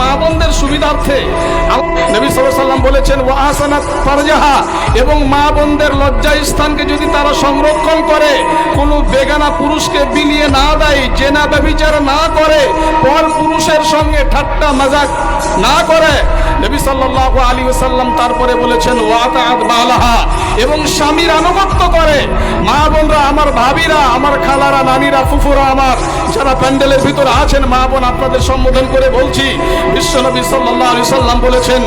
মা বোনদের সুবিধার্থে নবী সাল্লাম বলেছেন, ওয়া আহসানাত ফারজাহা এবং মা বোনদের লজ্জা স্থানকে যদি তারা সংরক্ষণ করে, কোনো বেগানা পুরুষকে বিলিয়ে না দেয়, জেনা ব্যভিচার না করে, পর পুরুষের সঙ্গে ঠাট্টা মজাক না করে, নবী সাল্লাল্লাহু আলী ওয়াসাল্লাম তারপরে বলেছেন ওয়াতাআত বালাহা এবং স্বামীর আনুগত্য করে মা বোনরা আমার ভাবিরা, আমার খালারা, নানিরা, ফুফুরা আমার, যারা প্যান্ডেলের ভিতরে আছেন মা বোন আপনাদের সম্বোধন করে বলছি বিশ্বনবী সাল্লাল্লাহু আলাইহি সাল্লাম বলেছেন,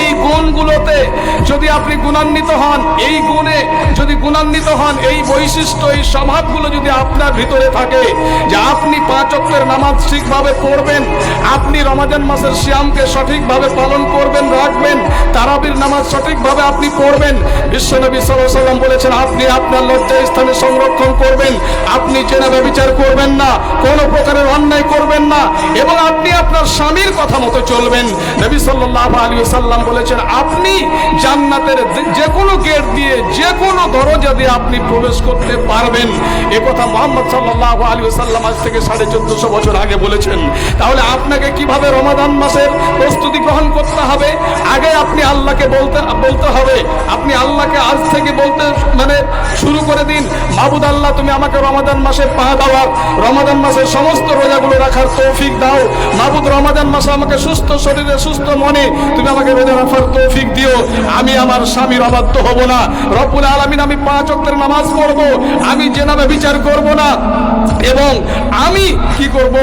এই গুণগুলোতে যদি আপনি গুণান্বিত হন, এই গুণে যদি গুণান্বিত হন, এই বৈশিষ্ট্য, এই স্বভাবগুলো যদি আপনার ভিতরে থাকে যে আপনি পাঁচ অক্টের নামাজ ঠিকভাবে পড়বেন, আপনি রমাজান মাসের শ্যামকে সঠিকভাবে পালন করবেন, রাখবেন, তারাবির নামাজ সঠিকভাবে আপনি পড়বেন। বিশ্বনবী সাল্লাম বলেছেন, আপনি আপনার লজ্জা স্থানে সংরক্ষণ করবেন আপনি জেনাবে বিচার করবেন না, কোনো প্রকারের অন্যায় করবেন না এবং আপনি আপনার স্বামীর কথা মতো চলবেন। নবী সাল্লাল্লাহু আলাইহি সাল্লাম বলেছেন, আপনি জান্নাতের যে- কোনো গেট দিয়ে যে কোনো দরজা দিয়ে আপনি প্রবেশ করতে পারবেন। এ কথা মোহাম্মদ সাল্লাল্লাহু আলাইহি সাল্লাম আজ থেকে সাড়ে চোদ্দশো বছর আগে বলেছেন। তাহলে আপনাকে কীভাবে রমাদান মাসের প্রস্তুতি গ্রহণ করতে হবে? আগে আপনি আল্লাহকে বলতে বলতে হবে। আপনি আল্লাহকে আজ থেকে বলতে মানে শুরু করে দিন, মাবুদ আল্লাহ, তুমি আমাকে রমাদান মাসে পা দেওয়ার রমাদান মাসের সমস্ত রোজাগুলো রাখার তৌফিক দাও। মাবুদ, রমাদান মাসে আমাকে সুস্থ শরীরে, সুস্থ মনে, তুমি আমাকে রোজা রাখার তৌফিক দিও। আমি আমার স্বামীর অবাধ্য হব না। রব্বুল আলামিন, আমি পাঁচ ওয়াক্তের নামাজ পড়ব। আমি জেনাবে বিচার করব না। এবং আমি কি করব?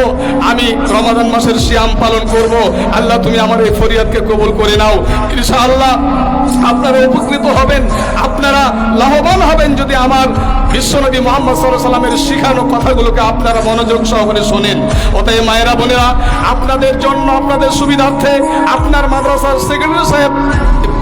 আমি রমাদান মাসের শ্যাম পালন করব। আল্লাহ, তুমি আমার এই ফরিয়াদকে কবুল করে নাও। ইনশাআল্লাহ আপনারা উপকৃত হবেন। আপনারা লাভবান হবেন যদি আমার বিশ্বনবী মোহাম্মদ সাল্লামের শিখানো কথাগুলোকে আপনারা মনোযোগ সহকারে শোনেন। অতএব মায়েরা, বোনেরা, আপনাদের জন্য, আপনাদের সুবিধার্থে আপনার মাদ্রাসার সেক্রেটারি সাহেব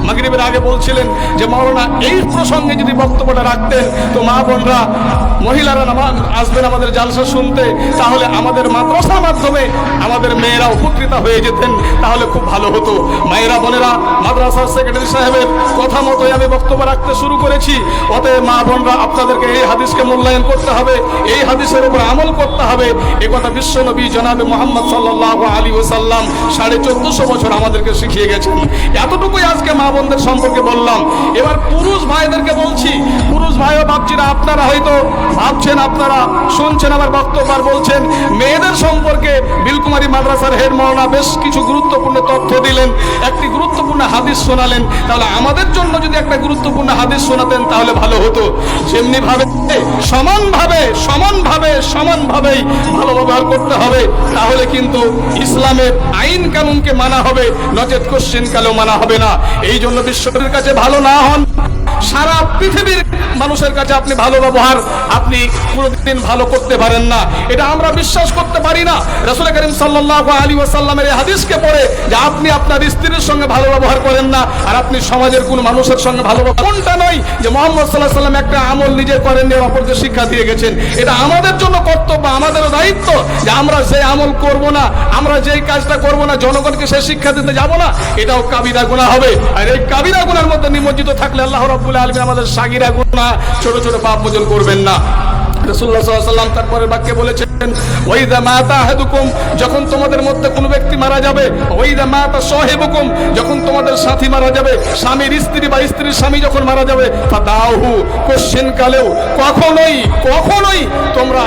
মাগরিবের আগে বলছিলেন যে, মাওলানা, এই প্রসঙ্গে যদি বক্তব্যটা রাখতেন, তো মা বোনরা, মহিলারা নামা- আসবেন আমাদের জালসা শুনতে, তাহলে আমাদের মাদ্রাসার মাধ্যমে আমাদের মেয়েরা উপকৃত হয়ে যেতেন, তাহলে খুব ভালো হতো। মায়েরা, বোনেরা, মাদ্রাসার সেক্রেটারি সাহেবের কথা মতোই আমি বক্তব্য রাখতে শুরু করেছি। অতএব মা বোনরা, আপনাদেরকে এই হাদিসকে মূল্যায়ন করতে হবে, এই হাদিসের উপর আমল করতে হবে। এ কথা বিশ্বনবী জনাবে মোহাম্মদ সাল্লাহ আলী ওসাল্লাম সাড়ে চোদ্দশো বছর আমাদেরকে শিখিয়ে গেছেন। এতটুকুই আজকে মা বোনদের সম্পর্কে বললাম। এবার পুরুষ ভাইদেরকে বলছি, পুরুষ ভাই ও বাপজিরা, আপনারা হয়তো ভাবছেন, আপনারা শুনছেন আমার বক্তব্য আর বলছেন, মেয়েদের সম্পর্কে বিলকুমারী মাদ্রাসার হেড মৌলানা বেশ কিছু গুরুত্বপূর্ণ তথ্য দিলেন, একটি গুরুত্বপূর্ণ হাদিস শোনালেন। তাহলে আমাদের জন্য যদি একটা গুরুত্বপূর্ণ হাদিস শোনাতেন, তাহলে ভালো হতো। যেমনি ভাবে সমানভাবে সমানভাবে, সমানভাবেই ভালো ব্যবহার করতে হবে। তাহলে কিন্তু ইসলামের আইন কানুনকে মানা হবে নচেত কোশ্চিন কালেও মানা হবে না। এই জন্য বিশ্বের কাছে ভালো না হন, সারা পৃথিবীর মানুষের কাছে আপনি ভালো ব্যবহার, আপনি কোনোদিন ভালো করতে পারেন না। এটা আমরা বিশ্বাস করতে পারি না। রসুল করিম সাল্লাহ আলী ওয়াসাল্লামের এই হাদিসকে পড়ে যে আপনি আপনার স্ত্রীর সঙ্গে ভালো ব্যবহার করেন না আর আপনি সমাজের কোন মানুষের সঙ্গে ভালো ব্যবহার- কোনটা নয় যে মোহাম্মদ সাল্লাহ সাল্লাম একটা আমল নিজে করেন নিয়ে অপরকে শিক্ষা দিয়ে গেছেন। এটা আমাদের জন্য কর্তব্য, আমাদেরও দায়িত্ব যে আমরা যে আমল করব না, আমরা যেই কাজটা করব না, জনগণকে সে শিক্ষা দিতে যাব না, এটাও কাবিরা গুণা হবে। আর এই কাবিরা গুণার মধ্যে নিমজ্জিত থাকলে আল্লাহ রব্বুল আলমী আমাদের সাগিরা গুণা ছোট ছোট পাপ মোচন করবেন না। রসুল্লাহ তারপরে বাক্যে বলেছেন যখন তোমাদের মধ্যে ব্যক্তি মারা যাবে যখন তোমাদের সাথী মারা যাবে, স্বামীর স্ত্রী বা স্ত্রীর স্বামী যখন মারা যাবে কালেও কখনোই কখনোই তোমরা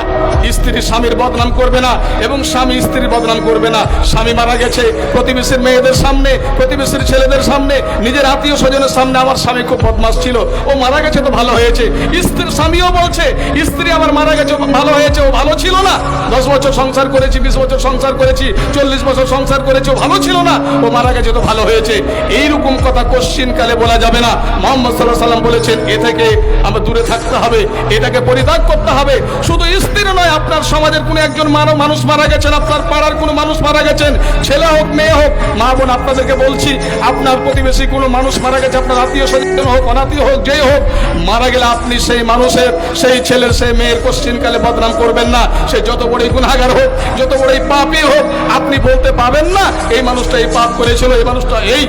স্ত্রী স্বামীর বদনাম করবে না এবং স্বামী স্ত্রীর বদনাম করবে না। স্বামী মারা গেছে প্রতিবেশীর মেয়েদের সামনে, প্রতিবেশীর ছেলেদের সামনে, নিজের আত্মীয় স্বজনের সামনে আমার স্বামী খুব বদমাস ছিল। ও মারা গেছে তো ভালো হয়েছে। স্ত্রীর স্বামীও বলছে, স্ত্রী মারা গেছে, ভালো হয়েছে, ও ভালো ছিল না। দশ বছর সংসার করেছি, বিশ বছর সংসার করেছি, চল্লিশ বছর সংসার করেছি, ও ভালো ছিল না। ও মারা গেছে তো ভালো হয়েছে। এইরকম কথা কোশ্চিন কালে বলা যাবে না। মোহাম্মদ সাল্লাহ সাল্লাম বলেছেন, এ থেকে আমরা দূরে থাকতে হবে, এটাকে পরিত্যাগ করতে হবে। শুধু স্ত্রী নয়, আপনার সমাজের কোনো একজন মানব মানুষ মারা গেছেন, আপনার পাড়ার কোনো মানুষ মারা গেছেন, ছেলে হোক, মেয়ে হোক, মা বোন আপনাদেরকে বলছি, আপনার প্রতিবেশী কোনো মানুষ মারা গেছে, আপনার আত্মীয় স্বজন হোক, অনাত্মীয় হোক, যেই হোক, মারা গেলে আপনি সেই মানুষের, সেই ছেলের, সেই মেয়ের কোশ্চিনকালে বদনাম করবেন না। সে যত বড়ই গুণাগার হোক, যত বড়ই পাপই হোক, আপনি বলতে পাবেন না, এই মানুষটা এই পাপ করেছিল, এই মানুষটা এই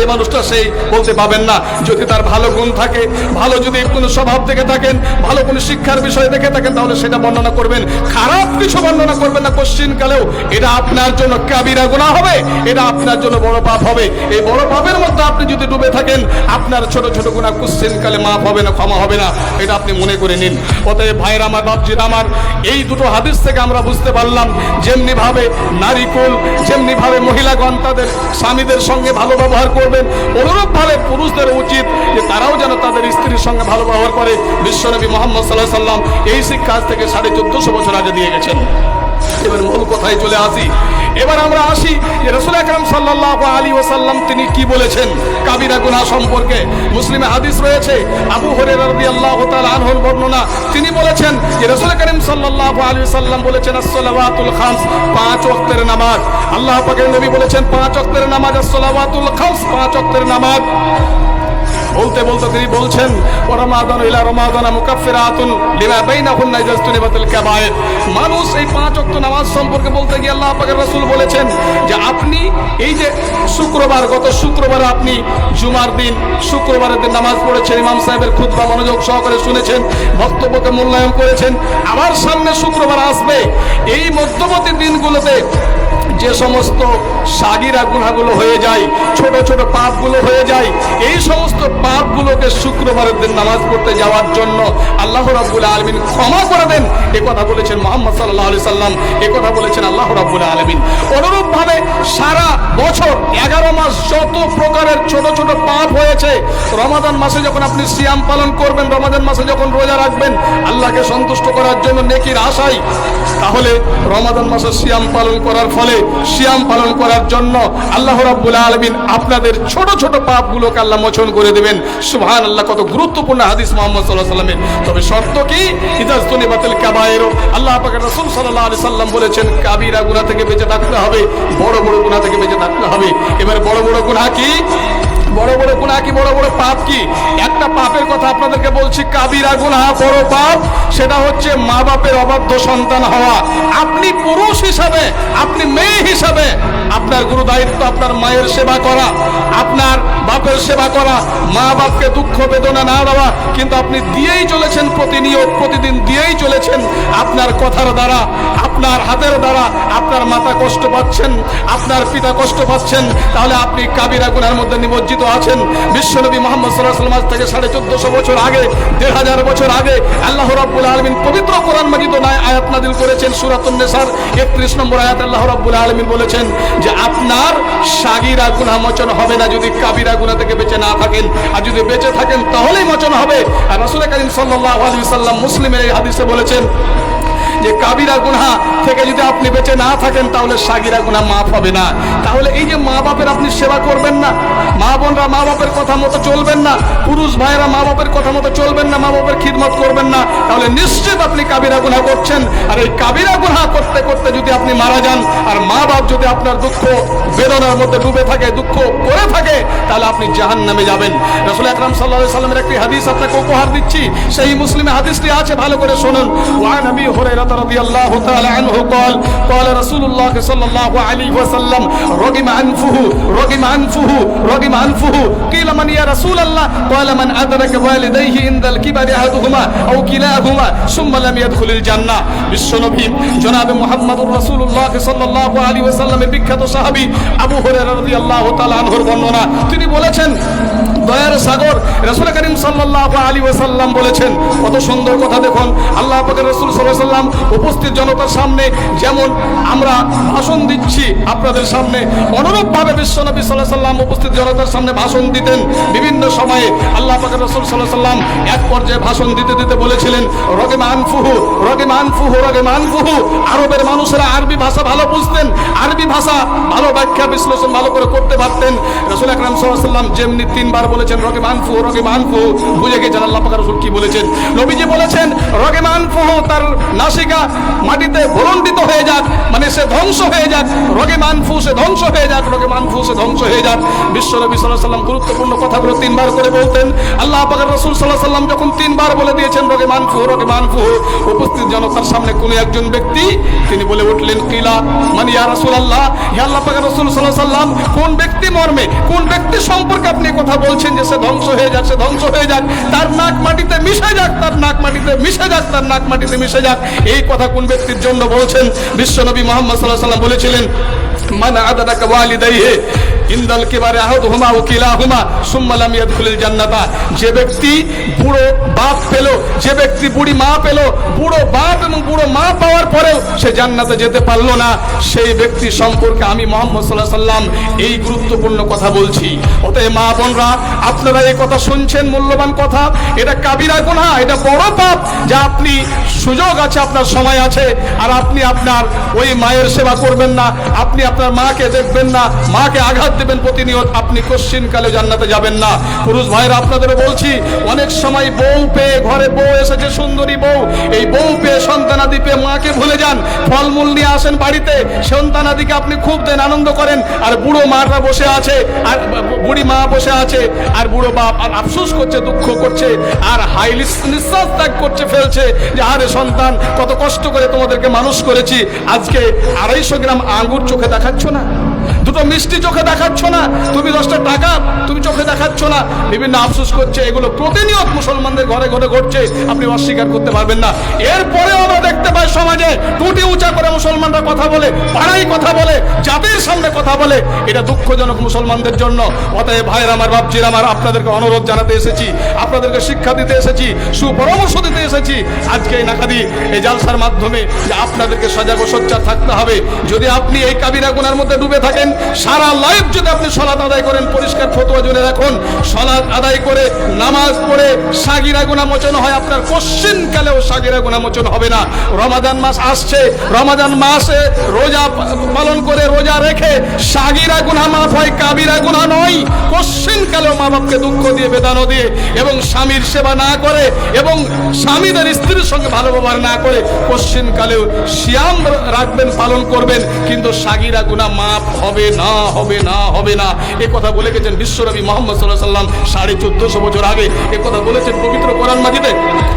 এই মানুষটা সেই বলতে পাবেন না। যদি তার ভালো গুণ থাকে, ভালো যদি কোনো স্বভাব থেকে থাকেন, ভালো কোনো শিক্ষার বিষয় দেখে থাকেন, তাহলে সেটা বর্ণনা করবেন। খারাপ কিছু বর্ণনা করবেন না কোশ্চিন কালেও। এটা আপনার জন্য কাবিরা গুণা হবে, এটা আপনার জন্য বড় পাপ হবে। এই বড় পাপের মধ্যে আপনি যদি ডুবে থাকেন, আপনার ছোট ছোট গুণা কোশ্চিন কালে মাফ হবে না, ক্ষমা হবে না। এটা আপনি মনে করে নিন। অতএব ভাইয়ের আমার, বাপজির আমার, এই দুটো হাদিস থেকে আমরা বুঝতে পারলাম যেমনি ভাবে নারীকুল যেমনি ভাবে মহিলাগণ তাদের স্বামীদের সঙ্গে ভালো ব্যবহার করবেন। অনুরূপ ভাবে পুরুষদের উচিত যে তারাও যেন তাদের স্ত্রীর সঙ্গে ভালো ব্যবহার করে। বিশ্বনবী মোহাম্মদ সাল্লাহ সাল্লাম এই শিক্ষা থেকে সাড়ে চোদ্দশো বছর আগে দিয়ে গেছেন। এবার মূল কথায় চলে আসি। এবার আমরা আসি যে রসুল আকরম সাল্লাহ আলী ওসাল্লাম তিনি কি বলেছেন কাবিরা গুনা সম্পর্কে। মুসলিমে হাদিস রয়েছে, আবু হরে রবি আল্লাহ আনহর বর্ণনা। তিনি বলেছেন যে রসুল করিম সাল্লাহ আলী সাল্লাম বলেছেন, আসসালাওয়াতুল খামস পাঁচ ওয়াক্তের নামাজ। আল্লাহ পাকের নবী বলেছেন, পাঁচ ওয়াক্তের নামাজ, আসসালাওয়াতুল খামস, পাঁচ ওয়াক্তের নামাজ। বলতে বলতে তিনি বলছেন রমাদান ইলা রমাদান মুকাফফিরাতুন লিমা বাইনাহুন্না ইজাস্তুনিবাতুল কাবায়ের। মানুষ এই পাঁচ ওয়াক্ত নামাজ সম্পর্কে বলতে গিয়ে আল্লাহ পাকের রাসূল বলেছেন যে আপনি এই যে শুক্রবার, গত শুক্রবার আপনি জুমার দিন, শুক্রবারের দিন নামাজ পড়েছেন, ইমাম সাহেবের খুতবা মনোযোগ সহকারে শুনেছেন, বক্তব্যকে মূল্যায়ন করেছেন, আবার সামনে শুক্রবার আসবে, এই মধ্যবর্তী দিনগুলোতে যে সমস্ত সাগিরা গুনাগুলো হয়ে যায়, ছোট ছোট পাপগুলো হয়ে যায়, এই সমস্ত পাপগুলোকে শুক্রবারের দিন নামাজ পড়তে যাওয়ার জন্য আল্লাহ রাব্বুল আলমিন ক্ষমা করে দেন। এ কথা বলেছেন মোহাম্মদ সাল্লাহ আলি সাল্লাম, এ কথা বলেছেন আল্লাহ রাব্বুল আলমিন। অনুরূপভাবে সারা বছর এগারো মাস যত প্রকারের ছোট ছোট পাপ হয়েছে, রমাদান মাসে যখন আপনি সিয়াম পালন করবেন, রমাদান মাসে যখন রোজা রাখবেন, আল্লাহকে সন্তুষ্ট করার জন্য নেকির আশাই তাহলে রমাদান মাসে সিয়াম পালন করার ফলে, সিয়াম পালন করার জন্য আল্লাহ রাব্বুল আলমিন আপনাদের ছোট ছোট পাপগুলোকে আল্লাহ মোচন করে দেবেন। সুবহান আল্লাহ কত গুরুত্বপূর্ণ হাদিস মোহাম্মদ সাল্লাহ সাল্লামের তবে শর্ত কি? ইজাজতুনি বাতিল কাবায়েরও আল্লাহ পাকের রাসূল সাল্লাল্লাহু আলাইহি সাল্লাম বলেছেন, কাবিরা গুনাহ থেকে বেঁচে থাকতে হবে, বড় বড় গুনাহ থেকে বেঁচে থাকতে হবে। এবার বড় বড় গুনাহ কি? বড় বড় গুনাহ কি, বড় বড় পাপ কি? একটা পাপের কথা আপনাদেরকে বলছি, কাবিরা গুনাহ বড় পাপ, সেটা হচ্ছে মা বাপের অবাধ্য সন্তান হওয়া। আপনি পুরুষ হিসাবে, আপনি মেয়ে হিসাবে, আপনার গুরু দায়িত্ব আপনার মায়ের সেবা করা, আপনার বাপের সেবা করা মা বাপকে দুঃখ, বেদনা না দেওয়া, কিন্তু আপনি দিয়েই চলেছেন প্রতিনিয়ত, প্রতিদিন দিয়েই চলেছেন আপনার কথার দ্বারা। আপনার হাতের দ্বারা আপনার মাতা কষ্ট পাচ্ছেন, আপনার পিতা কষ্ট পাচ্ছেন, তাহলে আপনি কাবিরা গুনার মধ্যে নিমজ্জিত আছেন। বিশ্বনবী মোহাম্মদ সাল্লাহ আজ থেকে সাড়ে চোদ্দশো বছর আগে, দেড় হাজার বছর আগে আল্লাহ রাব্বুল আলমিন পবিত্র কোরআন মাজিদ নাই আয়াত নাদিল করেছেন, সুরাতুন নেসার, একত্রিশ নম্বর আয়াত আল্লাহ রাব্বুল আলমিন বলেছেন যে, আপনার সাগিরা গুনাহ মোচন হবে না যদি কাবিরা গুনাহ থেকে বেঁচে না থাকেন। আর যদি বেঁচে থাকেন, তাহলেই মোচন হবে। আর রাসূল করিম সাল্লাল্লাহু আলাইহি সাল্লাম মুসলিমের এই হাদিসে বলেছেন যে কাবিরা গুনাহ থেকে যদি আপনি বেঁচে না থাকেন, তাহলে সাগিরা গুনাহ মাফ হবে না। তাহলে এই যে মা বাপের আপনি সেবা করবেন না, মা বোনরা মা বাপের কথা মতো চলবেন না, পুরুষ ভাইরা মা বাপের কথা মতো চলবেন না, মা বাপের খিদমত করবেন না, তাহলে নিশ্চিত আপনি কাবিরা গুনাহ করছেন। আর এই কাবিরা গুনাহ করতে করতে যদি আপনি মারা যান, আর মা বাপ যদি আপনার দুঃখ বেদনার মধ্যে ডুবে থাকে, দুঃখ করে থাকে, তাহলে আপনি জাহান নামে যাবেন। রসুল আকরাম সাল্লাহ সাল্লামের একটি হাদিস আপনাকে উপহার দিচ্ছি। সেই মুসলিমে হাদিসটি আছে, ভালো করে শুনুন। ওয়ান আবি হুরায়রা রাদিয়াল্লাহু তাআলা আনহু قال قال رسول الله صلى الله عليه وسلم رغم انفه رغم انفه رغم انفه قيل من يا رسول الله قال من ادرك والديه عند الكبر احدهما او كلاهما ثم لم يدخل الجنه বিশ্বনবী জনাবে মুহাম্মদুর রাসূলুল্লাহ সাল্লাল্লাহু আলাইহি ওয়াসাল্লামের বিখ্যাত সাহাবী আবু হুরায়রা রাদিয়াল্লাহু তাআলা আনহুর বর্ণনা তিনি বলেছেন দয়ার সাগর রাসূল করিম সাল্লাল্লাহু আলাইহি ওয়াসাল্লাম বলেছেন কত সুন্দর কথা দেখুন আল্লাহ পাকের রাসূল সাল্লাল্লাহু আলাইহি ওয়াসাল্লাম উপস্থিত জনতার সামনে যেমন আমরা ভাষণ দিচ্ছি আপনাদের সামনে, অনুরূপভাবে বিশ্বনবী আলাইহি সাল্লাম উপস্থিত জনতার সামনে ভাষণ দিতেন। বিভিন্ন সময়ে আল্লাহ পাকের রাসূল আলাইহি সাল্লাম এক পর্যায়ে ভাষণ দিতে দিতে বলেছিলেন, রগে মানফুহু রগে মানফুহু রগে মানফুহু। আরবের মানুষেরা আরবি ভাষা ভালো বুঝতেন, আরবি ভাষা ভালো ব্যাখ্যা বিশ্লেষণ ভালো করে করতে পারতেন। রাসূল আকরাম আলাইহি সাল্লাম যেমনি তিনবার বলেছেন, রগে মানফু রগে মানফু বুঝে গেছেন আল্লাহ পাক রাসূল কি বলেছেন। নবীজি বলেছেন, রগে মানফু তার নাসিক নাবিকা মাটিতে ভরণ্ডিত হয়ে যাক মানে সে ধ্বংস হয়ে যাক, রোগে মানফু সে ধ্বংস হয়ে যাক, রোগে মানফু সে ধ্বংস হয়ে যাক। বিশ্বনবী সাল্লাহ সাল্লাম গুরুত্বপূর্ণ কথাগুলো তিনবার করে বলতেন। আল্লাহ পাকের রসুল সাল্লাহ সাল্লাম যখন তিনবার বলে দিয়েছেন, রোগে মানফু রোগে মানফু, উপস্থিত জনতার সামনে কোন একজন ব্যক্তি, তিনি বলে উঠলেন, কিলা? মানে ইয়া রাসূল আল্লাহ হে আল্লাহ পাকের রসুল সাল্লাহ সাল্লাম কোন ব্যক্তি মর্মে, কোন ব্যক্তি সম্পর্কে আপনি কথা বলছেন যে সে ধ্বংস হয়ে যাক, সে ধ্বংস হয়ে যাক? তার নাক মাটিতে মিশে যাক, তার নাক মাটিতে মিশে যাক, তার নাক মাটিতে মিশে যাক। এই কথা কোন ব্যক্তির জন্য বলছেন? বিশ্বনবী মোহাম্মদ সাল্লাহ সাল্লাম বলেছিলেন মান আদাদাকা ওয়ালিদাইহি যে ব্যক্তি বুড়ো বাপ পেল, যে ব্যক্তি বুড়ি মা পেল, বুড়ো বাপ এবং বুড়ো মা পাওয়ার পরেও সে জান্নাতে যেতে পারল না। সেই ব্যক্তি সম্পর্কে আমি মোহাম্মদ সাল্লাহ সাল্লাম এই গুরুত্বপূর্ণ কথা বলছি। অতএব মা বোনরা, আপনারা এই কথা শুনছেন, মূল্যবান কথা। এটা কাবিরা গুনাহ, এটা বড় পাপ। যা আপনি সুযোগ আছে, আপনার সময় আছে, আর আপনি আপনার ওই মায়ের সেবা করবেন না। আপনি আপনার মাকে দেখবেন না, মাকে আঘাত দেবেন প্রতিনিয়ত। আপনি কশ্চিন কালে জান্নাতে যাবেন না। পুরুষ ভাইরা আপনাদেরও বলছি, অনেক সময় বউ পেয়ে ঘরে বউ এসেছে, সুন্দরী বউ। এই বউ পেয়ে সন্তানাদি পেয়ে মাকে ভুলে যান। ফলমূল নিয়ে আসেন বাড়িতে। সন্তানাদিকে আপনি খুব দেন, আনন্দ করেন। আর বুড়ো মাটা বসে আছে, আর বুড়ি মা বসে আছে, আর বুড়ো বাপ আর আফসোস করছে, দুঃখ করছে, আর হাই নিঃশ্বাস ত্যাগ করছে, ফেলছে যে, আরে সন্তান, কত কষ্ট করে তোমাদেরকে মানুষ করেছি। আজকে আড়াইশো গ্রাম আঙ্গুর চোখে দেখাচ্ছ না? দুটো মিষ্টি চোখে দেখাচ্ছ না। তুমি দশটা টাকা তুমি চোখে দেখাচ্ছ না। বিভিন্ন আফসোস করছে, এগুলো প্রতিনিয়ত মুসলমানদের ঘরে ঘরে ঘটছে। আপনি অস্বীকার করতে পারবেন না। এরপরেও আমরা দেখতে পাই সমাজে টুটি উঁচা করে মুসলমানরা কথা বলে পাড়াই কথা বলে, জাতির সামনে কথা বলে। এটা দুঃখজনক মুসলমানদের জন্য। অতএব ভাইয়ের আমার, বাপজির আমার, আপনাদেরকে অনুরোধ জানাতে এসেছি। আপনাদেরকে শিক্ষা দিতে এসেছি, সুপরামর্শ দিতে এসেছি। আজকে এই নাকাদি এই জালসার মাধ্যমে আপনাদেরকে সজাগ সোচ্চার থাকতে হবে। যদি আপনি এই কাবিরা গুনার মধ্যে ডুবে থাকেন সারা লাইফ যদি আপনি সলাৎ আদায় করেন, পরিষ্কার ফতোয়া জুড়ে রাখুন। সলাৎ আদায় করে নামাজ পড়ে সাগিরা গুনা মোচন হয়, আপনার কোশ্চিন কালেও সাগিরা গুনা মোচন হবে না। রমাদান মাস আসছে, রমাদান মাসে রোজা পালন করে রোজা রেখে সাগিরা গুনা মাফ হয়, কাবিরা গুনা নয়। কোশ্চিন কালেও মা বাপকে দুঃখ দিয়ে, বেদানো দিয়ে এবং স্বামীর সেবা না করে এবং স্বামীদের স্ত্রীর সঙ্গে ভালো ব্যবহার না করে কোশ্চিন কালেও সিয়াম রাখবেন, পালন করবেন, কিন্তু সাগিরা গুনা মাফ হবে না হবে না হবে না। এ কথা বলে গেছেন বিশ্বনবী মোহাম্মদ সাল্লাহ সাল্লাম সাড়ে চোদ্দশো বছর আগে। এ কথা বলেছেন পবিত্র কোরআন মাজিদে।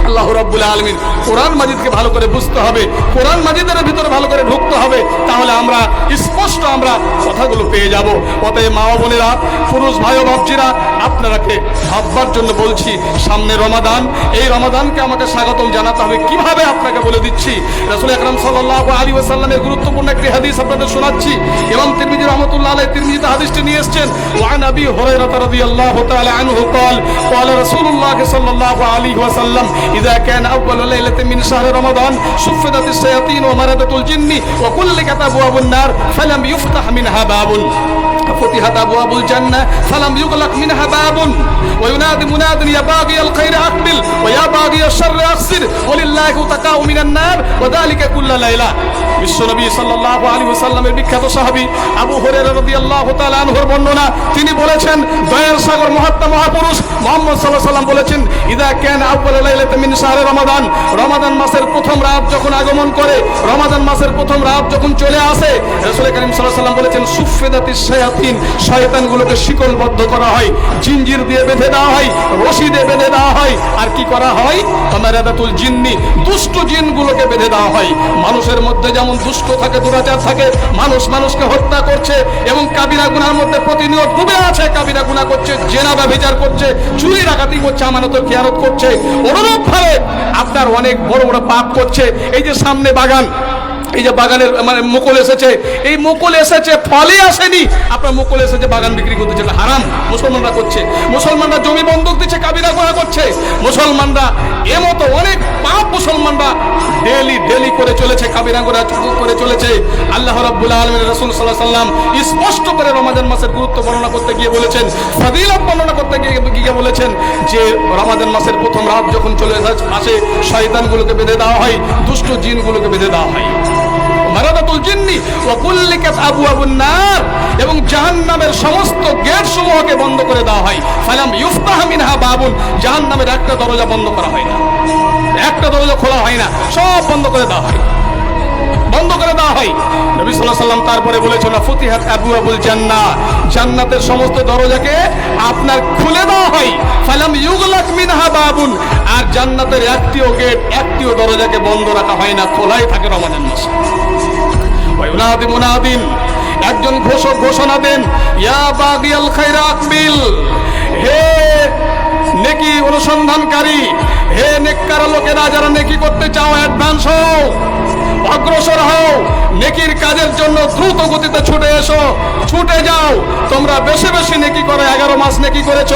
আল্লাহ রব্বুল আলমিন কোরআন মাজিদকে ভালো করে বুঝতে হবে, কোরআন মাজিদের ভিতরে ভালো করে ঢুকতে হবে, তাহলে আমরা স্পষ্ট আমরা কথাগুলো পেয়ে যাব। অতএব মা বোনেরা, পুরুষ ভাই ও বাপজিরা আপনারাকে ভাববার জন্য বলছি, সামনে রমাদান। এই রমাদানকে আমাকে স্বাগতম জানাতে হবে। কীভাবে আপনাকে বলে দিচ্ছি? রাসূল আকরাম সাল্লাল্লাহু আলাইহি ওয়াসাল্লামের গুরুত্বপূর্ণ একটি হাদিস আপনাদের শোনাচ্ছি। এবং তিরমিজি রহমাতুল্লাহ আলাইহি তিরমিজিতে হাদিসটি নিয়ে এসেছেন ওয়ান আবি হুরায়রা রাদিয়াল্লাহু তাআলা আনহু قال قال رسول الله صلى الله عليه وسلم اذا كان اول ليله من شهر رمضان شفدت الشياطين ومردت الجن وكلكت ابواب النار فلم يفتح منها باب فتحت ابواب الجنه فلم يغلق منها باب وينادي مناد يا باغي الخير اقبل ويا باغي الشر اقصر ولله تقاء من النار وذلك كل ليله বিশ্বনবী সাল্লাল্লাহু আলাইহি ওয়াসাল্লামের বিখ্যাত সাহাবী আবু হুরায়রা রাদিয়াল্লাহু তাআলা আনহুর বর্ণনা তিনি বলেছেন দয়ার সাগর মহাত্মা মহাপুরুষ মুহাম্মদ সাল্লাল্লাহু আলাইহি সাল্লাম বলেছেন ইদা কান আউয়াল লাইলাতি মিন শাহরি রমাদান রমাদান মাসের প্রথম রাত যখন আগমন করে রমাদান মাসের প্রথম রাত যখন চলে আসে রাসূল করিম সাল্লাল্লাহু আলাইহি সাল্লাম বলেছেন সুফিদাতিস শায়াতিন শয়তানগুলোকে শিকলবদ্ধ করা হয়, জিঞ্জির দিয়ে বেঁধে দেওয়া হয় রশি দিয়ে বেঁধে দেওয়া হয়। আর কি করা হয়? তামারাদাতুল জিন্নি দুষ্ট জিনগুলোকে বেঁধে দেওয়া হয়। মানুষের মধ্যে যেমন দুষ্ট থাকে, দুরাচার থাকে, মানুষ মানুষকে হত্যা করছে এবং কাবিরা গুনার মধ্যে প্রতিনিয়ত ডুবে আছে। কাবিরা গুনাহ করছে, জেনা ব্যভিচার করছে, চুরি ডাকাতি করছে, আমানতের খেয়ারত করছে। অনুরূপ ভাবে আপনার অনেক বড় বড় পাপ করছে। এই যে সামনে বাগান এই যে বাগানের মানে মুকুল এসেছে, এই মুকুল এসেছে, ফলে আসেনি। আপনার মুকুল এসেছে, বাগান বিক্রি করতে চলে হারাম, মুসলমানরা করছে। মুসলমানরা জমি বন্ধক দিচ্ছে কাবিরা গোনা করছে। মুসলমানরা এমতো অনেক পাপ মুসলমানরা ডেলি ডেলি করে চলেছে কাবিরা গোনা করে চলেছে। আল্লাহ রাব্বুল আলামিন রাসূল আলাইহি সাল্লাম স্পষ্ট করে রমাদান মাসের গুরুত্ব বর্ণনা করতে গিয়ে বলেছেন, ফজিলত বর্ণনা করতে গিয়ে গিয়ে বলেছেন যে রমাদান মাসের প্রথম রাত যখন চলে আসে, শয়তানগুলোকে বেঁধে দেওয়া হয়, দুষ্ট জিনগুলোকে বেঁধে দেওয়া হয়। মারাদাতুল জিন্নি ওয়া কুল্লিকাত আবওয়াবুন নার এবং জাহান্নামের সমস্ত গেট সমূহকে বন্ধ করে দেওয়া হয়। ফালাম ইউফতাহ মিনহা বাবুন, জাহান্নামের একটা দরজা বন্ধ করা হয় না। একটা দরজা খোলা হয় না, সব বন্ধ করে দেওয়া হয়। বন্ধ করে দেওয়া হয়। নবী সাল্লাহ সাল্লাম তারপরে বলেছেন ফতিহাত আবু আবুল জান্নাহ। জান্নাতের সমস্ত দরজাকে আপনার খুলে দেওয়া হয়। ফালাম ইউগলাক মিনহা বাবুন। আর জান্নাতের একটিও গেট, একটিও দরজাকে বন্ধ রাখা হয় না, খোলাই থাকে রমাদান মাসে। মুনাদিন একজন ঘোষক ঘোষণা দেন ইয়া বাগিয়াল খাইরা আকবিল হে নেকি অনুসন্ধানকারী। হে নেককার লোকেরা, যারা নেকি করতে চাও অ্যাডভান্স হও, অগ্রসর হও, নেকির কাজের জন্য দ্রুত গতিতে ছুটে এসো, ছুটে যাও। তোমরা বেশি বেশি নেকি করো, এগারো মাস নেকি করেছ,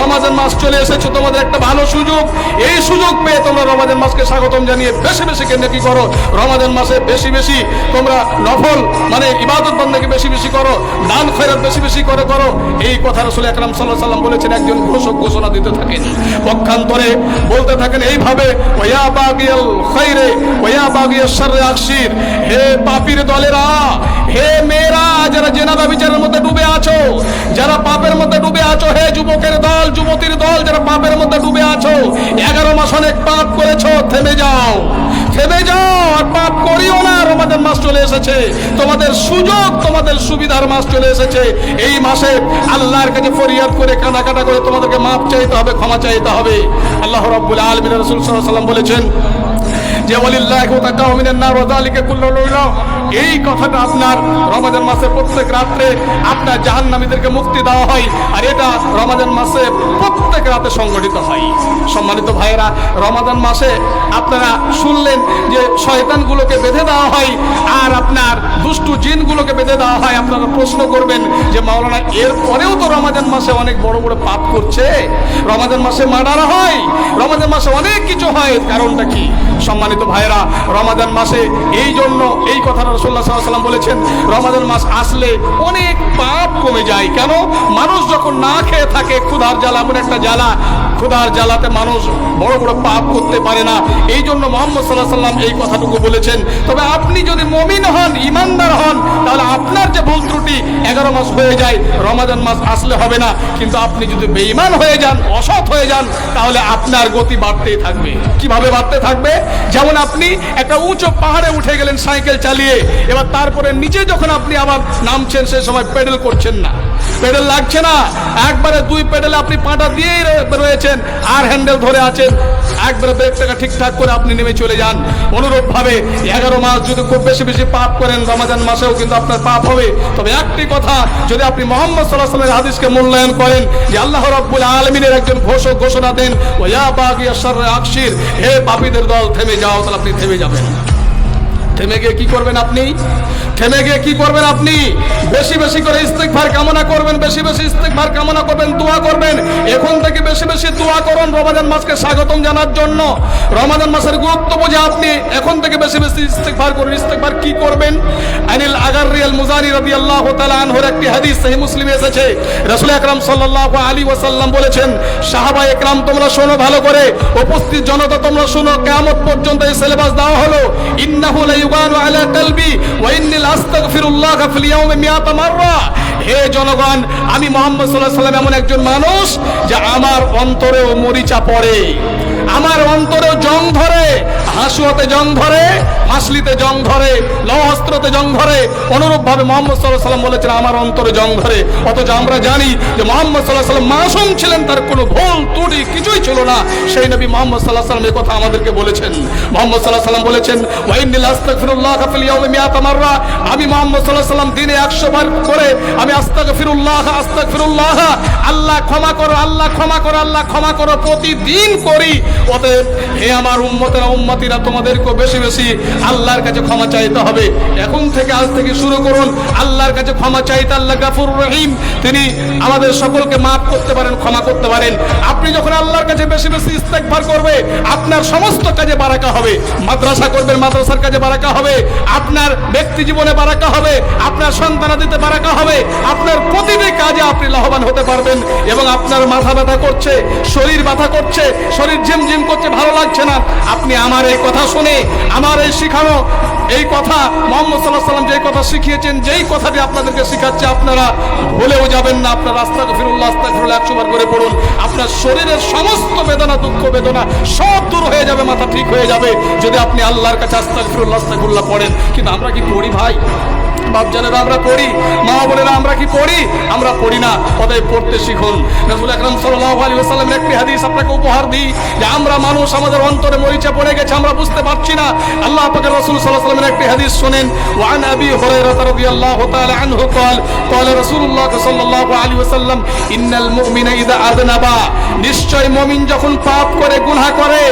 রমাজান মাস চলে এসেছ, তোমাদের একটা ভালো সুযোগ। এই সুযোগ পেয়ে তোমরা রমাজান মাসকে স্বাগতম জানিয়ে বেশি বেশি কে নেকি করো, রমাজান মাসে বেশি বেশি তোমরা নফল মানে ইবাদত বন্দাকে বেশি বেশি করো, দান খয়রাত বেশি বেশি করে করো। এই কথা রসুল একরাম সাল্লাহ সাল্লাম বলেছেন, একজন ঘোষক ঘোষণা দিতে থাকেন। পক্ষান্তরে বলতে থাকেন এইভাবে, ওয়া বাগিয়াল খৈরে ওয়া বাগিয়াল শাররে আকশির হে পাপীর দলেরা যারা পাপের মধ্যে ডুবে আছো, হে যুবকের দল, যুবতীর দল, যারা পাপের মধ্যে ডুবে আছো, এগারো মাস অনেক পাপ করেছ, থেমে যাও। থেমে যাও আর পাপ করিও না রমাদান মাস চলে এসেছে। তোমাদের সুযোগ, তোমাদের সুবিধার মাস চলে এসেছে। এই মাসে আল্লাহর কাছে ফরিয়াদ করে কাঁদাকাটা করে তোমাদেরকে মাপ চাইতে হবে, ক্ষমা চাইতে হবে। আল্লাহ রাব্বুল আলামিন রাসূল সাল্লাম বলেছেন যে ওয়ালিল্লাহি এই কথাটা আপনার রমাদান মাসে প্রত্যেক রাত্রে আপনার মুক্তি দেওয়া হয়, আর এটা রমাদান মাসে প্রত্যেক রাতে সংগঠিত হয়। সম্মানিত ভাইয়েরা রমাদান মাসে আপনারা শুনলেন যে শয়তানগুলোকে বেঁধে দেওয়া হয়, আর আপনার দুষ্টু জিনগুলোকে বেঁধে দেওয়া হয়। আপনারা প্রশ্ন করবেন যে, মাওলানা, এর পরেও তো রমাদান মাসে অনেক বড় বড় পাপ করছে? রমাদান মাসে মার্ডার হয় রমাদান মাসে অনেক কিছু হয় কারণটা কি? সম্মানিত ভাইরা রমাদান মাসে এই জন্য এই কথাটা রসোল্লা সাল্লাম বলেছেন, রমাদান মাস আসলে অনেক পাপ কমে যায়। কেন? মানুষ যখন না খেয়ে থাকে, ক্ষুধার জ্বালা, এমন একটা জ্বালা ক্ষুধার জ্বালাতে মানুষ বড় বড় পাপ করতে পারে না। এই জন্য মোহাম্মদ সাল্লাহ সাল্লাম এই কথাটুকু বলেছেন। তবে আপনি যদি মমিন হন ইমানদার হন, তাহলে আপনার যে ভুল ত্রুটি এগারো মাস হয়ে যায়, রমাদান মাস আসলে হবে না। কিন্তু আপনি যদি বেঈমান হয়ে যান, অসৎ হয়ে যান, তাহলে আপনার গতি বাড়তেই থাকবে। কীভাবে বাড়তে থাকবে? যেমন আপনি একটা উঁচু পাহাড়ে উঠে গেলেন সাইকেল চালিয়ে, এবার তারপরে নিচে যখন আপনি আবার নামছেন, সে সময় পেডেল করছেন না। পেডেল লাগছে না। একবারে দুই পেডেলে আপনি পাটা দিয়েই রয়েছেন। আর হ্যান্ডেল ধরে আছেন। একবারে ব্রেকটাকে ঠিকঠাক করে আপনি নেমে চলে যান। অনুরূপ ভাবে এগারো মাস যদি খুব বেশি বেশি পাপ করেন, রমাজান মাসেও কিন্তু আপনার পাপ হবে। তবে একটি কথা, যদি আপনি মোহাম্মদ সাল্লাহ সাল্লামের হাদিসকে মূল্যায়ন করেন, যে আল্লাহ রব্বুল আলমিনের একজন ঘোষক ঘোষণা দেন ও ইয়া বাগিয়া শাররে আকশির হে পাপীদের দল থেমে যাও, তাহলে আপনি থেমে যাবেন। থেমে গিয়ে কি করবেন আপনি? থেমে গিয়ে কি করবেন আপনি? বেশি বেশি করে ইস্তেকভার কামনা করবেন, বেশি বেশি ইস্তেকভার কামনা করবেন, দোয়া করবেন। এখন থেকে বেশি বেশি দোয়া করুন রমাদান মাসকে স্বাগতম জানার জন্য। রমাদান মাসের গুরুত্ব বুঝে আপনি এখন থেকে বেশি বেশি ইস্তেকভার করুন ইস্তেকভার কি করবেন? আনিল আগার রিয়াল মুজানি রাদিয়াল্লাহু তাআলা আনহুর একটি হাদিস সহিহ মুসলিমে এসেছে। রাসূল আকরাম সাল্লাল্লাহু আলাইহি ওয়াসাল্লাম বলেছেন, সাহাবা একরাম তোমরা শোনো ভালো করে, উপস্থিত জনতা তোমরা শোনো, কিয়ামত পর্যন্ত এই সিলেবাস দেওয়া হলো। ইন্নাহু লা على আলা কলবি ওয়া الله ফিল ইয়াউমি মিয়াতা মাররা হে জনগণ, আমি মোহাম্মদ সাল্লাহ সাল্লাম এমন একজন মানুষ যা আমার অন্তরেও মরিচা পড়ে। আমার অন্তরেও জং ধরে, হাসুয়াতে জং ধরে হাসলিতে জং ধরে, লহস্ত্রতে জং ধরে অনুরূপ ভাবে মোহাম্মদ সাল্লাহ সাল্লাম বলেছেন, আমার অন্তরে জং ধরে। অথচ আমরা জানি যে মোহাম্মদ সাল্লাহ সাল্লাম মাসুম ছিলেন, তার কোনো ভুল, ত্রুটি কিছুই ছিল না। সেই নবী মোহাম্মদ সাল্লাহ সাল্লাম এই কথা আমাদেরকে বলেছেন। মোহাম্মদ সাল্লাহ সাল্লাম বলেছেন ওয়াইনিল আস্তাগফিরুল্লাহ ফিল ইয়াউমি মিয়াতা মাররা। আমি মোহাম্মদ সাল্লাহ সাল্লাম দিনে 100 বার করে আমি আস্তাগফিরুল্লাহ আস্তাগফিরুল্লাহ, আল্লাহ ক্ষমা করো, আল্লাহ ক্ষমা করো, আল্লাহ ক্ষমা করো, প্রতিদিন করি। অতএব হে আমার উম্মতেরা, উম্মতিরা তোমাদেরকে বেশি বেশি আল্লাহর কাছে ক্ষমা চাইতে হবে। এখন থেকে, আজ থেকে শুরু করুন। আল্লাহর কাছে ক্ষমা চাইতে আল্লাহ গাফুর রহিম। তিনি আমাদের সকলকে মাফ করতে পারেন, ক্ষমা করতে পারেন। আপনি যখন আল্লাহর কাছে বেশি বেশি ইস্তেকবার করবে, আপনার সমস্ত কাজে বারাকা হবে। মাদ্রাসা করবেন, মাদ্রাসার কাজে বারাকা হবে। আপনার ব্যক্তি জীবনে বারাকা হবে। আপনার সন্তানাদিতে বারাকা হবে। আপনার প্রতিটি কাজে আপনি লাভবান হতে পারবেন এবং আপনার মাথা ব্যথা করছে, শরীর ব্যথা করছে, শরীর ঝিমঝিম করছে ভালো লাগছে না। আপনি আমার এই কথা শুনে, আমার এই শিখানো এই কথা, মোহাম্মদ সাল্লাহ সাল্লাম যেই কথা শিখিয়েছেন, যেই কথাটি আপনাদেরকে শিখাচ্ছে, আপনারা ভুলেও যাবেন না। আপনার রাস্তা ফিরুল্লাহ আস্তা ফিরুল্লাহ একশো করে পড়ুন। আপনার শরীরের সমস্ত বেদনা, দুঃখ বেদনা সব দূর হয়ে যাবে, মাথা ঠিক হয়ে যাবে। যদি আপনি আল্লাহর কাছে আস্তা ফিরুল্লাহ আস্তা পড়েন। কিন্তু আমরা কি পড়ি ভাই? বাপজানেরা আমরা পড়ি মা বোনেরা আমরা কি পড়ি আমরা পড়ি না অতএব পড়তে শিখুন রসুল আকরম সাল্লাহ আলী সাল্লামের একটি হাদিস আপনাকে উপহার দিই যে আমরা মানুষ আমাদের অন্তরে মরিচা পড়ে গেছে আমরা বুঝতে পারছি না আল্লাহ পাকের রসুল সাল্লাহ সাল্লামের একটি হাদিস শোনেন ওয়ান আবি হুরায়রা রাদিয়াল্লাহু তাআলা আনহু قال قال رسول الله صلى الله عليه وسلم ان المؤمن اذا اذنب নিশ্চয় মুমিন যখন পাপ করে গুনাহ করে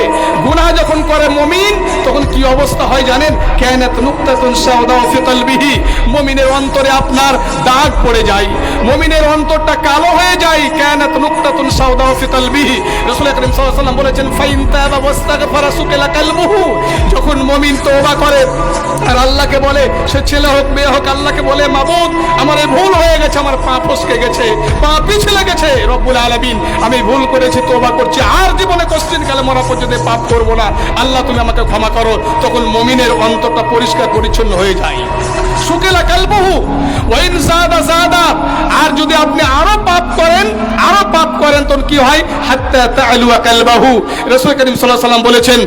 গুনাহ যখন করে মুমিন তখন কি অবস্থা হয় জানেন কানাত নুকতাতুন সাউদা ফি কলবিহি মুমিনের অন্তরে আপনার দাগ পড়ে যায়। মমিনের অন্তরটা কালো হয়ে যায়। কানাত নুকতাতুন সাউদা ফি কলবিহি। রাসূল করিম সাল্লাল্লাহু আলাইহি ওয়াসাল্লাম বলেছেন, ফাইন তাবা ওয়াস্তাগফারা সুকিলা কালবুহু। যখন মুমিন তওবা করে, আর আল্লাহকে বলে, সে ছেলে হোক, মেয়ে হোক, আল্লাহকে বলে, মাবুদ, আমার এই ভুল হয়ে গেছে, আমার পা ফসকে গেছে, পা পিছলে গেছে রব্বুল আলামিন, আমি ভুল করেছি তোবা করছি, আর জীবনে কোশ্চিন কালে মরা পর্যন্ত পাপ করব না। আল্লাহ, তুমি আমাকে ক্ষমা করো। তখন মমিনের অন্তরটা পরিষ্কার পরিচ্ছন্ন হয়ে যায়। শুকেলা কালবহু। ওয়াইন সাদা সাদা আর যদি আপনি আরও পাপ করেন, আরও পাপ করেন, তখন কি হয়? হাত্তা তাআলুয়া কালবাহু। রাসূল করিম সাল্লাল্লাহু বলেছেন,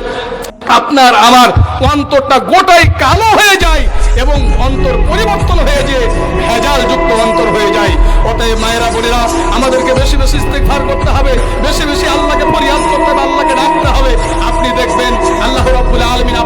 আপনার আমার অন্তরটা গোটাই কালো হয়ে যায় এবং অন্তর পরিবর্তন হয়ে যে ভেজাল যুক্ত অন্তর হয়ে যায়। অতএব মায়েরা বোনেরা, আমাদেরকে বেশি বেশি ইস্তেগফার করতে হবে, বেশি বেশি আল্লাহকে ফরিয়াদ করতে হবে, আল্লাহকে ডাকতে হবে। আপনি দেখবেন, আল্লাহ রাব্বুল আলামিন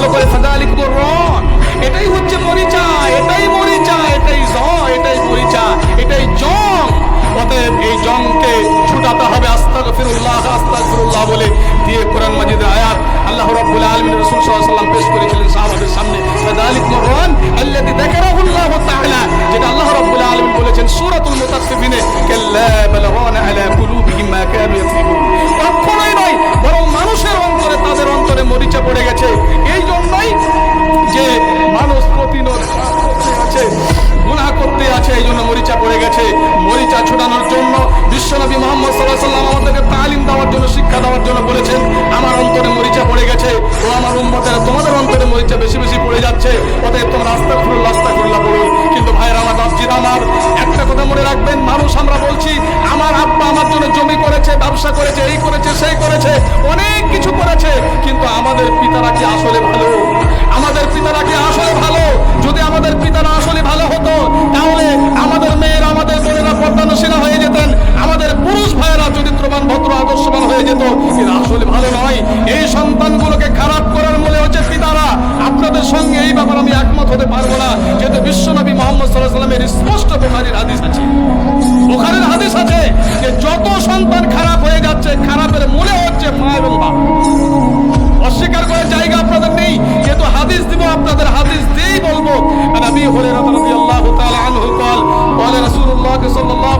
ভালো করে ফাদালিকুর রন এটাই হচ্ছে মরিচা এটাই মরিচা এটাই জ, এটাই মরিচা এটাই জং। অতএব এই জংকে ছুটাতে হবে আস্তাগফিরুল্লাহ আস্তাগফিরুল্লাহ বলে দিয়ে কোরআন মাজিদের আয়াত আল্লাহ রাব্বুল আলামিন রাসূল সাল্লাল্লাহু আলাইহি পেশ করেছিলেন সাহাবাদের সামনে। ফাদালিকুর রন আল্লাযী যাকারাহুল্লাহু তাআলা, যেটা আল্লাহ রাব্বুল আলামিন বলেছেন সূরাতুল মুতাফফিফিনে কাল্লা বাল রানা আলা কুলুবিহিম মা কানু ইয়াকসিবুন কখনোই নয় তাদের অন্তরে মরিচা পড়ে গেছে। এই জন্যই যে মানুষ প্রতিনোধ আছে গুণা করতে আছে, এই জন্য মরিচা পড়ে গেছে। মরিচা ছোটানোর জন্য বিশ্বনবী মোহাম্মদ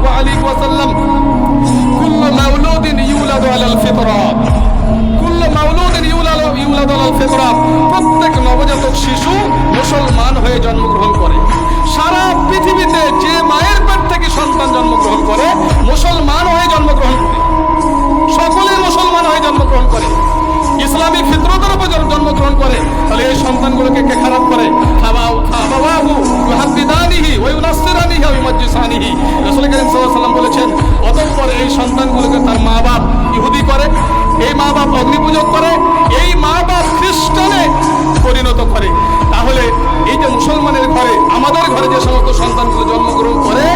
সাল্লাল্লাহু আলাইহি ওয়াসাল্লাম, কুল্লু মাউলুদিন ইউলাদু আলাল ফিতরা, কুল্লু মাউলুদিন ইউলাদু ইউলাদু আলাল ফিতরা, প্রত্যেক নবজাতক শিশু মুসলমান হয়ে জন্মগ্রহণ করে। সারা পৃথিবীতে যে মায়ের পেট থেকে সন্তান জন্মগ্রহণ করে, মুসলমান হয়ে জন্মগ্রহণ করে। সকলেই মুসলমান হয়ে জন্মগ্রহণ করে। ইসলামিক ফিতরতের উপর জন্মগ্রহণ করে, তাহলে এই সন্তানগুলোকে কে খারাপ করে? বলেছেন, অতঃপর এই সন্তানগুলোকে তার মা বাপ ইহুদি করে, এই মা বাপ অগ্নিপূজক করে, এই মা বাপ খ্রিস্টানে পরিণত করে। তাহলে এই যে মুসলমানের ঘরে, আমাদের ঘরে যে সমস্ত সন্তানগুলো জন্মগ্রহণ করে,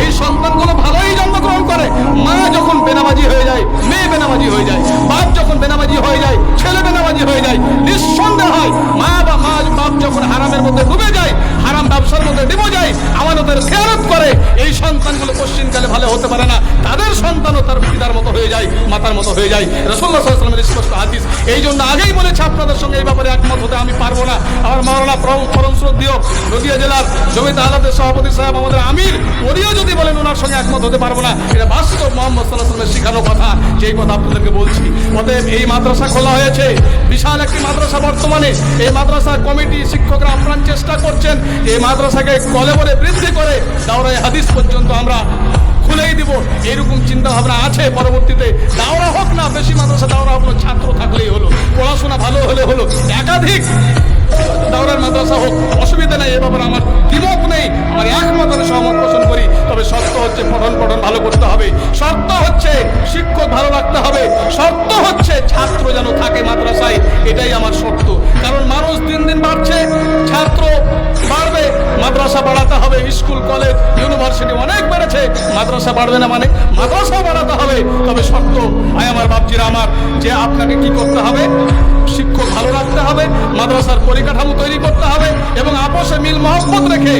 এই সন্তানগুলো ভালোই জন্মগ্রহণ করে। মা যখন বেনামাজি হয়ে যায়, মেয়ে বেনামাজি হয়ে যায়, বাপ যখন বেনামাজি হয়ে যায়, ছেলে বেনামাজি হয়ে যায়, নিঃসন্দেহ হয় মা বা মা, বাপ যখন হারামের মধ্যে ডুবে যায়, হারাম ব্যবসার মধ্যে ডুবে যায় আমাদের খেয়ালত করে। এই সন্তানগুলো পশ্চিমকালে ভালো হতে পারে না। তাদের সন্তানও তার পিতার মতো হয়ে যায়, মাতার মতো হয়ে যায়। রসুল্লাহ সাল্লামের স্পষ্ট হাদিস। এই জন্য আগেই বলেছে আপনাদের সঙ্গে এই ব্যাপারে একমত হতে আমি পারব না। আমার মাওলানা পরম শ্রদ্ধীয় নদিয়া জেলার জমিতে আলাদের সভাপতি সাহেব, আমাদের আমির, উনিও যদি বলেন ওনার সঙ্গে একমত হতে পারব না, এটা বাস্তব মোহাম্মদ সাল্লাহ সাল্লামের শেখানো কথা, যেই কথা আপনাদেরকে বলছি। অতএব এই মাদ্রাসা খোলা হয়েছে। বিশাল একটি মাদ্রাসা বর্তমানে। এই মাদ্রাসা কমিটি শিক্ষকরা আপ্রাণ চেষ্টা করছেন। এই মাদ্রাসাকে কলেবরে বৃদ্ধি করে দাওরাই হাদিস পর্যন্ত আমরা খুলেই দিব। এরকম চিন্তা ভাবনা আছে পরবর্তীতে। দাওরা হোক না, বেশি মাদ্রাসা দাওরা হোক ছাত্র থাকলেই হলো, পড়াশোনা ভালো হলে হলো, একাধিক দাওরার মাদ্রাসা হোক, অসুবিধা নেই, এ ব্যাপারে আমার দ্বিমত নেই। আমার একমত আমি সহমত পোষণ করি। তবে শর্ত হচ্ছে পঠন পঠন ভালো করতে হবে। শর্ত হচ্ছে শিক্ষক ভালো রাখতে হবে। শর্ত হচ্ছে ছাত্র যেন থাকে মাদ্রাসায়, এটাই আমার শর্ত। কারণ মানুষ দিন দিন বাড়ছে, ছাত্র বাড়বে, মাদ্রাসা বাড়াতে হবে, স্কুল, কলেজ, ইউনিভার্সিটি অনেক বেড়েছে, মাদ্রাসা বাড়বে না মানে মাদ্রাসা বাড়াতে হবে। তবে শর্ত, আয় আমার বাপজিরা আমার, যে আপনাকে কি করতে হবে? শিক্ষক ভালো রাখতে হবে, মাদ্রাসার পরিকাঠামো তৈরি করতে হবে এবং আপোষে মিল মহব্বত রেখে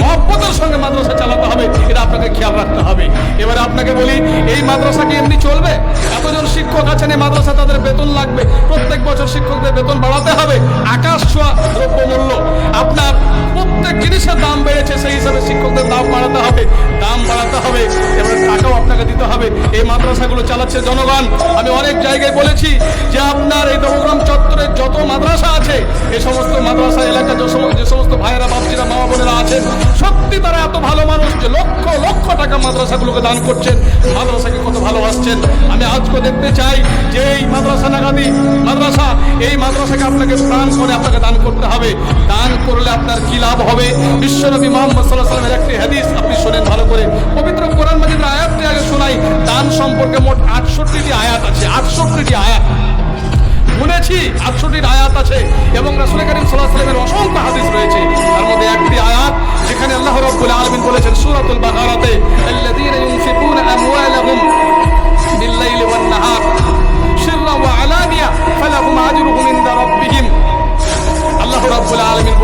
মহব্বতের সঙ্গে মাদ্রাসা চালাতে হবে, এটা আপনাকে খেয়াল রাখতে হবে। এবারে আপনাকে বলি, এই মাদ্রাসা কি এমনি চলবে? এতজন শিক্ষক আছেন, এই মাদ্রাসা তাদের বেতন লাগবে। প্রত্যেক বছর শিক্ষকদের বেতন বাড়াতে হবে। আকাশ ছোঁয়া দ্রব্যমূল্য। আপনার প্রত্যেক জিনিসের দাম বেড়েছে, সেই হিসাবে শিক্ষকদের দাম বাড়াতে হবে, দাম বাড়াতে হবে। এবারে টাকাও আপনাকে দিতে হবে। এই মাদ্রাসাগুলো চালাচ্ছে জনগণ। আমি অনেক জায়গায় বলেছি যে আপনার এই নবগ্রাম চত্বরের যত মাদ্রাসা আছে, এ সমস্ত মাদ্রাসা এলাকা যে যে সমস্ত ভাইয়েরা, বাপজিরা, মা বোনেরা আছেন, সত্যি তারা এত ভালো মানুষ যে লক্ষ লক্ষ টাকা মাদ্রাসাগুলোকে দান করছেন। মাদ্রাসাকে কত ভালোবাসছেন। আমি আজকে দেখতে চাই যে এই মাদ্রাসা নাগাদি মাদ্রাসা, এই মাদ্রাসাকে আপনাকে প্রাণ করে আপনাকে দান করতে হবে। দান করলে আপনার কি লাভ হবে? বিশ্বনবী মোহাম্মদ সাল্লাহ সাল্লামের একটি হাদিস আপনি শোনেন ভালো করে। পবিত্র কোরআন মাজিদের আয়াতটি আগে শোনাই। দান সম্পর্কে মোট আটষট্টিটি আয়াত আছে, আটষট্টিটি আয়াত। শুনেছি আটষট্টির আয়াত আছে এবং রাসুল করিম সাল্লাহ সাল্লামের অসংখ্য হাদিস রয়েছে। তার মধ্যে একটি আয়াত, যেখানে আল্লাহ রাব্বুল আলামিন বলেছেন সূরাতুল বাকারাতে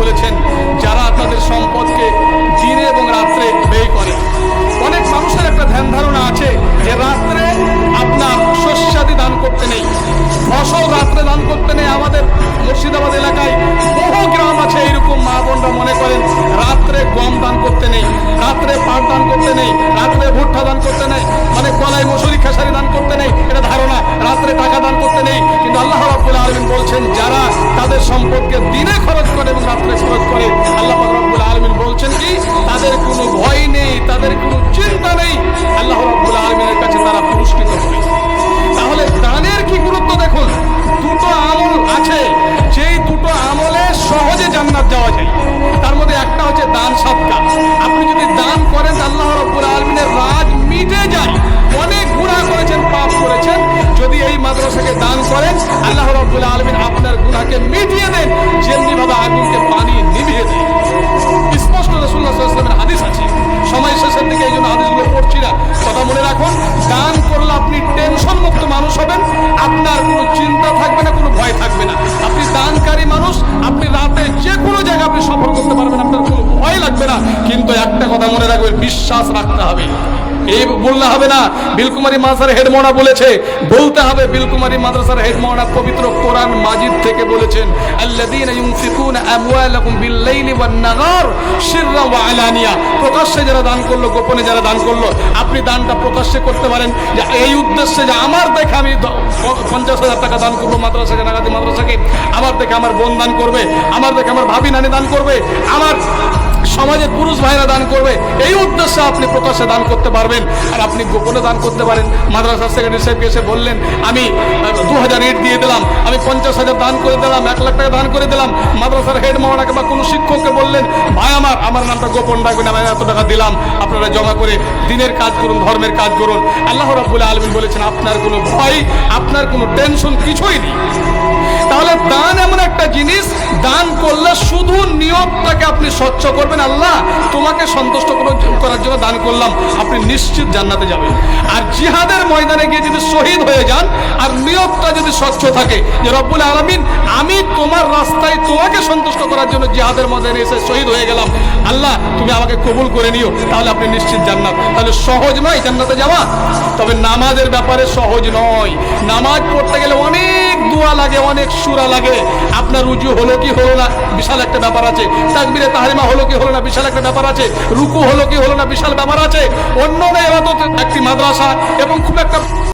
বলেছেন, যারা তাদের সম্পদকে দিনে এবং রাত্রে ব্যয় করে। অনেক মানুষের একটা ধ্যান ধারণা আছে যে রাত্রে মনে রাখবেন বিশ্বাস রাখতে হবে। এই বললে হবে না, বিলকুমারী মাদ্রাসার হেডমোনা বলেছে, বলতে হবে, বিলকুমারী মাদ্রাসার হেডমোনা পবিত্র কোরআন মাজিদ থেকে বলেছেন, আল্লাযীনা ইউনফিকুনা আমওয়ালাহুম বিল-লাইলি ওয়ান-নাহার সিররা ওয়া আলানিয়া। প্রকাশ্যে যারা দান করল, গোপনে যারা দান করল, আপনি দানটা প্রকাশ্যে করতে পারেন। যে এই উদ্দেশ্যে যে আমার দেখে আমি পঞ্চাশ হাজার টাকা দান করব মাদ্রাসাকে, নাগাদি মাদ্রাসাকে, আমার দেখে আমার বোন দান করবে, আমার দেখে আমার ভাবি নানি দান করবে, আমার সমাজের পুরুষ ভাইরা দান করবে। এই উদ্দেশ্যে আপনি প্রকাশ্যে দান করতে পারবেন। আর আপনি গোপনে দান করতে পারেন। মাদ্রাসার সেক্রেটারি সাহেবকে এসে বললেন, আমি দু হাজার ইট দিয়ে দিলাম। আমি পঞ্চাশ হাজার দান করে দিলাম, এক লাখ টাকা দান করে দিলাম। মাদ্রাসার হেড মাওয়ানাকে বা কোনো শিক্ষককে বললেন, ভাই আমার আমার নামটা গোপন রাখবেন, আমি এত টাকা দিলাম। আপনারা জমা করে দিনের কাজ করুন, ধর্মের কাজ করুন। আল্লাহ রাব্বুল আলমিন বলেছেন, আপনার কোনো ভয়, আপনার কোনো টেনশন কিছুই নেই। তাহলে দান এমন একটা জিনিস, দান করলে শুধু নিয়তটাকে আপনি স্বচ্ছ করবেন, আল্লাহ তোমাকে সন্তুষ্ট করার- জন্য দান করলাম, আপনি নিশ্চিত জান্নাতে যাবেন। আর জিহাদের ময়দানে গিয়ে যদি শহীদ হয়ে যান, আর নিয়তটা যদি স্বচ্ছ থাকে, যে রব্বুল আলমিন, আমি তোমার রাস্তায় তোমাকে সন্তুষ্ট করার জন্য জিহাদের ময়দানে এসে শহীদ হয়ে গেলাম। আল্লাহ, তুমি আমাকে কবুল করে নিও, তাহলে আপনি নিশ্চিত জান্নাত। তাহলে সহজ নয় জান্নাতে যাওয়া, তবে নামাজের ব্যাপারে সহজ নয়। নামাজ পড়তে গেলে অনেক দোয়া লাগে, অনেক সুরা লাগে। আপনার রুজু হলো কি হলো না, বিশাল একটা ব্যাপার আছে। তাকবিরে তাহারিমা হলো কি হলো না, বিশাল একটা ব্যাপার আছে। রুকু হলো কি হলো না, বিশাল ব্যাপার আছে। অন্য একটি মাদ্রাসা এবং খুব একটা